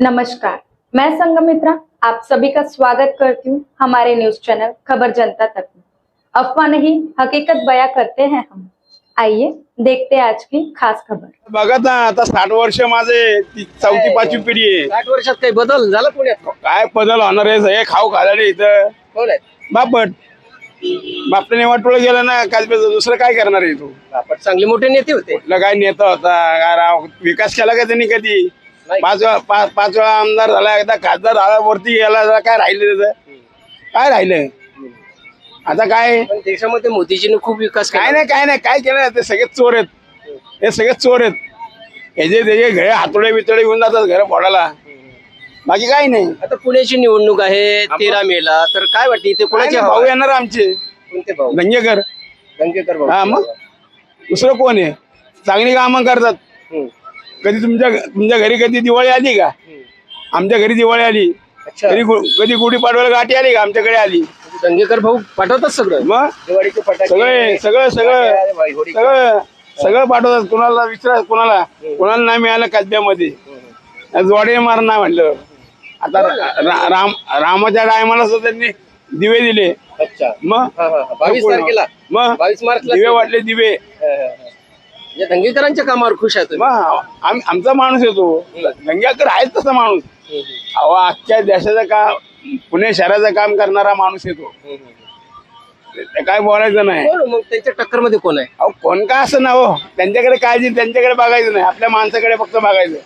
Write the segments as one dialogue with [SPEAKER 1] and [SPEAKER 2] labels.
[SPEAKER 1] नमस्कार. मैं संगमित्रा आप सभी का स्वागत करती हूँ हमारे न्यूज चैनल खबर जनता तक में। अफवाह नहीं हकीकत बयां करते हैं हम। आइए देखते हैं आज की खास खबर।
[SPEAKER 2] बघा ना आता साठ वर्ष माझे ती चौथी पाचवी पिढी आहे.
[SPEAKER 3] साठ वर्षात काही बदल झाला पुण्यात?
[SPEAKER 2] काय बदल होणार आहे? खाऊ खालाडे इथं.
[SPEAKER 3] कोण आहे?
[SPEAKER 2] बापट. बापटाने वाटोळ गेला ना काय दुसरं काय करणार आहे तू?
[SPEAKER 3] आपण चांगले मोठे नेते होते.
[SPEAKER 2] कुठला काय नेता होता? काय राव विकास केला का त्यांनी कधी?
[SPEAKER 3] नाही.
[SPEAKER 2] पाच वेळा पाच वेळा आमदार झाला एकदा खासदार झाला वरती गेला जरा काय राहिलं त्याचं काय राहिलं? आता काय?
[SPEAKER 3] पण देशामध्ये मोदीजीने खूप विकास
[SPEAKER 2] काय
[SPEAKER 3] केला
[SPEAKER 2] नाही काय नाही काय केलं ते सगळे चोर आहेत. हे सगळे चोर आहेत. हे जे त्याचे घरे हातोडे बितोडे घेऊन जातात घर फोडायला. बाकी काही नाही.
[SPEAKER 3] आता पुण्याची निवडणूक आहे तेरा मेला. तर काय वाटते इथे
[SPEAKER 2] काय
[SPEAKER 3] कोणाचे
[SPEAKER 2] नाही, भाऊ येणार आमचे.
[SPEAKER 3] कोणते भाऊ?
[SPEAKER 2] दंगेकर
[SPEAKER 3] गंगेकर
[SPEAKER 2] हा
[SPEAKER 3] भाऊ
[SPEAKER 2] मग? दुसरं कोण आहे? चांगली कामं करतात.
[SPEAKER 3] हम्म.
[SPEAKER 2] कधी तुमच्या तुमच्या घरी कधी दिवाळी आली का. आमच्या घरी दिवाळी आली.
[SPEAKER 3] अच्छा.
[SPEAKER 2] कधी गु- कधी गुढी पाडवायला गाठी आली का? आमच्याकडे आली.
[SPEAKER 3] दंगेकर भाऊ पाठवतात सगळं?
[SPEAKER 2] मग?
[SPEAKER 3] दिवाळीचे फटाके
[SPEAKER 2] सगळे सगळं सगळं. सगळं सगळं पाठवतात. कुणाला विचारा कुणाला? कुणाला नाही मिळालं कसब्यामध्ये जोडे मार नाही म्हणलं. आता रा- रा- राम रामाच्या टायमाला सुद्धा त्यांनी दिवे दिले.
[SPEAKER 3] अच्छा.
[SPEAKER 2] मग?
[SPEAKER 3] हा, हा, हा. बावीस तारखेला.
[SPEAKER 2] मग?
[SPEAKER 3] बावीस मार्चला
[SPEAKER 2] दिवे वाटले दिवे.
[SPEAKER 3] हा, हा, हा. या दंगेकरांच्या कामावर खुश आहे तुम्ही?
[SPEAKER 2] मग आम- आमचा माणूस येतो गंगाकर आहेच तसा माणूस. अहो अख्ख्या देशाचं काम पुणे शहराचं काम करणारा माणूस येतो. ते. काय बोलायचं नाही.
[SPEAKER 3] कोण? मग त्यांच्या टक्करमध्ये कोण आहे?
[SPEAKER 2] अहो कोण का असं ना हो? त्यांच्याकडे काळजी त्यांच्याकडे बघायचं नाही. आपल्या माणसाकडे फक्त बघायचं.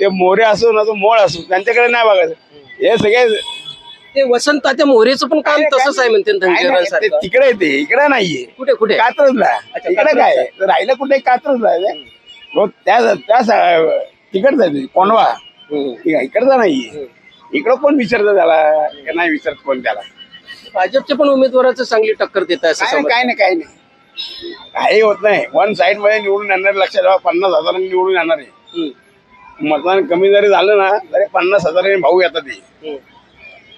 [SPEAKER 2] ते मोरे असो ना तो मोळ असो त्यांच्याकडे नाही बघायचं. हे सगळे
[SPEAKER 3] ते वसंत त्या मोरेचं पण काम तसंच आहे म्हणते
[SPEAKER 2] तिकडे येते इकडे नाहीये.
[SPEAKER 3] कुठे कुठे?
[SPEAKER 2] कात्रजला. इकडे काय राहिलं कुठे? कात्रजला आहे त्या त्या सा- तिकडचा आहे ते, कोंडवा.
[SPEAKER 3] हम्म.
[SPEAKER 2] ठीक आहे, इकडचा नाहीये. इकडं कोण विचारतं त्याला? का नाही विचारत कोण त्याला?
[SPEAKER 3] भाजपच्या पण उमेदवाराचं चांगली टक्कर देत आहे असं
[SPEAKER 2] काय नाही
[SPEAKER 3] समजतं.
[SPEAKER 2] काय नाही काय नाही. काही होत नाही. वन साईडमध्ये निवडून येणार लक्षात ठेवा पन्नास हजारांनी निवडून येणार आहे.
[SPEAKER 3] हम्म.
[SPEAKER 2] मतदान कमी जरी झालं ना तरी पन्नास हजारांनी भाऊ येतात ते.
[SPEAKER 3] हम्म.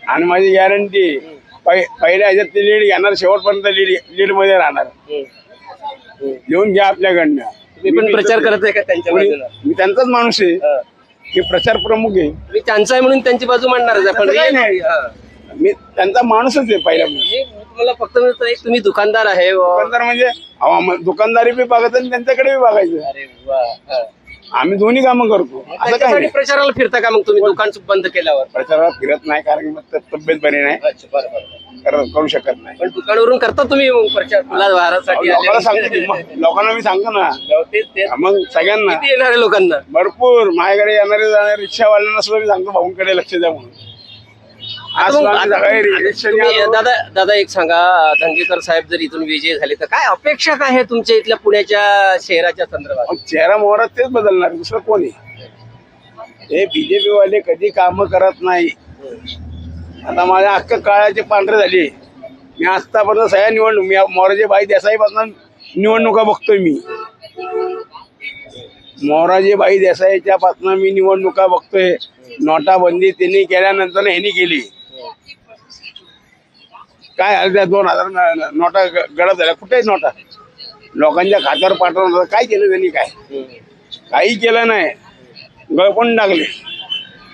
[SPEAKER 2] आणि माझी गॅरंटी पहिल्या ह्याच्यात ते लीड घेणार शेवटपर्यंत लीड लीडमध्ये राहणार. घेऊन घ्या आपल्याकडनं
[SPEAKER 3] तुम्ही पण प्रचार करत आहे का त्यांच्या बाजूला
[SPEAKER 2] मी त्यांचाच माणूस आहे
[SPEAKER 3] हा.
[SPEAKER 2] मी प्रचार प्रमुख आहे
[SPEAKER 3] तुम्ही त्यांचा आहे म्हणून त्यांची बाजू मांडणारच आहे. पण
[SPEAKER 2] तसं काही
[SPEAKER 3] real-
[SPEAKER 2] नाही.
[SPEAKER 3] हा.
[SPEAKER 2] मी त्यांचा माणूसच आहे पहिला
[SPEAKER 3] मी मी तुम्हाला फक्त म्हणतो एक तुम्ही दुकानदार आहे व-
[SPEAKER 2] दुकानदार म्हणजे अहो, आम्हाला दुकानदारी बी बघायचं आणि त्यांच्याकडे बी बघायचं
[SPEAKER 3] अरे वा. हा.
[SPEAKER 2] आम्ही दोन्ही कामं करतो. असं काय
[SPEAKER 3] त्याच्यासाठी प्रचाराला फिरता का मग तुम्ही दुकान बंद केल्यावर?
[SPEAKER 2] प्रचाराला फिरत नाही कारण की मग तब्येत बरी नाही.
[SPEAKER 3] अच्छा बरं बरं
[SPEAKER 2] कर- करू शकत नाही.
[SPEAKER 3] पण दुकानावरून करता तुम्ही मग प्रचार?
[SPEAKER 2] लोकांना. सांगतो मग लोकांना मी सांगतो ना.
[SPEAKER 3] हो, तेच तेच.
[SPEAKER 2] मग सगळ्यांना.
[SPEAKER 3] किती येणार आहे लोकांना?
[SPEAKER 2] भरपूर. माझ्याकडे येणारे जाणारे रिक्षावाल्यांना सुद्धा मी सांगतो भाऊंकडे लक्ष द्या म्हणून. आज
[SPEAKER 3] मग- आता तुम्ही- तुम्ही-. दादा दादा एक सांगा धंगेकर साहेब जर इथून विजय झाले तर काय अपेक्षा काय आहे तुमच्या इथल्या पुण्याच्या शहराच्या संदर्भात?
[SPEAKER 2] चेहरा मोहरा तेच बदलणार दुसरं कोण आहे? हे बीजेपी वाले कधी काम करत नाही. आता माझ्या अख्खा काळाचे पांढरे झाले मी आतापर्यंत सगळ्या निवडणूक मी मोराजे बाई देसाईपासून निवडणुका बघतोय मी. मोराजे बाई देसाईच्या पासून मी निवडणुका बघतोय. नोटाबंदी त्यांनी केल्यानंतर ह्यांनी केली. काय झालं त्या दोन हजार नोटा ग- गडद झाल्या. कुठे आहेत नोटा. लोकांच्या खात्यावर पाठवून काय केलं त्यांनी काय? काही केलं नाही. गळपण टाकले?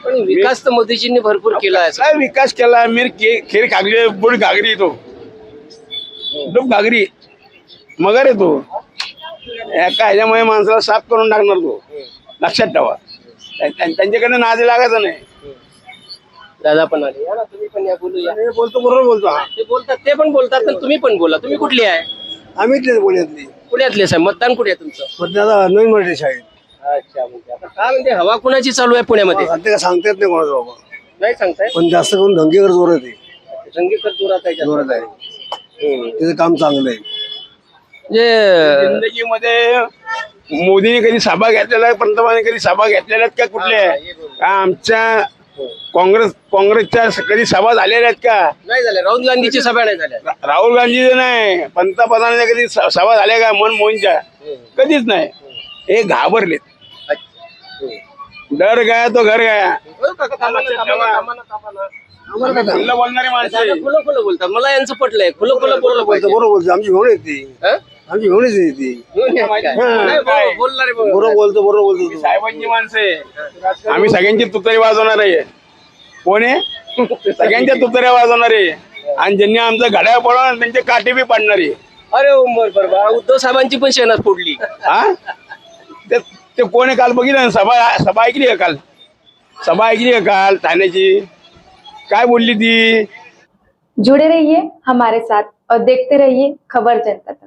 [SPEAKER 3] पण विकास तर मोदीजींनी भरपूर केला आहे.
[SPEAKER 2] काय विकास केला? मीर के- खेर खागले बुड घागरी तो. डुब घागरी मगर आहे तो. एका ह्याच्यामुळे माणसाला साफ करून टाकणार तो. लक्षात ठेवा. त्या- त्या- त्यांच्याकडे नादी लागायचं नाही.
[SPEAKER 3] दादा पण आले. या ना तुम्ही पण या बोलूया.
[SPEAKER 2] बोलतो बरोबर बोलतो. हा
[SPEAKER 3] ते बोलतात ते पण बोलतात पण तुम्ही पण बोला. तुम्ही कुठली आहे?
[SPEAKER 2] आम्ही इथलेच बोलतली
[SPEAKER 3] पुण्यातले. साहेब मतदान कुठे आहे तुमचं?
[SPEAKER 2] पण दादा नवीन मराठी शाळेत.
[SPEAKER 3] अच्छा म्हणजे आता काय म्हणजे हवा कुणाची चालू आहे पुण्यामध्ये?
[SPEAKER 2] सध्या काय सांगता येत नाही कोणाचं बाबा.
[SPEAKER 3] नाही सांगताय
[SPEAKER 2] पण जास्त करून धंगेकर जोरात आहे.
[SPEAKER 3] जोरात आहे जास्त.
[SPEAKER 2] जोरात आहे.
[SPEAKER 3] हम्म.
[SPEAKER 2] त्याचं काम चांगलं आहे.
[SPEAKER 3] म्हणजे
[SPEAKER 2] जिंदगीमध्ये मोदीने कधी सभा घेतलेला आहे पंतप्रधानांनी कधी सभा घेतलेल्या आहेत का कुठल्या? का आमच्या काँग्रेस काँग्रेसच्या कधी सभा झालेल्या आहेत का?
[SPEAKER 3] नाही झाल्या. राहुल गांधीची सभा नाही झाल्या.
[SPEAKER 2] रा- राहुल गांधीचे नाही. पंतप्रधानाच्या कधी स- सभा झाल्या का? मनमोहनच्या कधीच नाही. हे घाबरलेत. डर गया तो घर गया.
[SPEAKER 3] हो, काका, थांबा ना, थांबा ना, थांबा ना, थांबा ना.
[SPEAKER 2] आम्ही खुल्लं बोलणारी माणसं
[SPEAKER 3] दादा. खुलं खुलं बोलतात मला यांचं पटलंय. खुलं खुलं बोललं पाहिजे
[SPEAKER 2] बरोबर बोलतो. आमची घेऊन येते
[SPEAKER 3] हं?
[SPEAKER 4] आमची घेऊनच येते. बरोबर बोलतो बरोबर बोलतो तू.
[SPEAKER 2] साहेबांची माणसं आहे. आम्ही सगळ्यांची तुतरी वाजवणार आहे. कोण आहे? सगळ्यांच्या तुतऱ्या वाजवणार आहे. आणि ज्यांनी आमचं घड्याळ पडवणार त्यांचे काटे बी पाडणार आहे.
[SPEAKER 3] अरे उमर बरोबर उद्धव साहेबांची पण शेणात फोडली.
[SPEAKER 2] हा? ते ते कोण आहे काल बघितलं ना सभा सभा ऐकली का काल? सभा ऐकली का काल ठाण्याची? काय बोलली ती?
[SPEAKER 1] जुड़े रहिए हमारे साथ और देखते रहिए खबर जनता तक।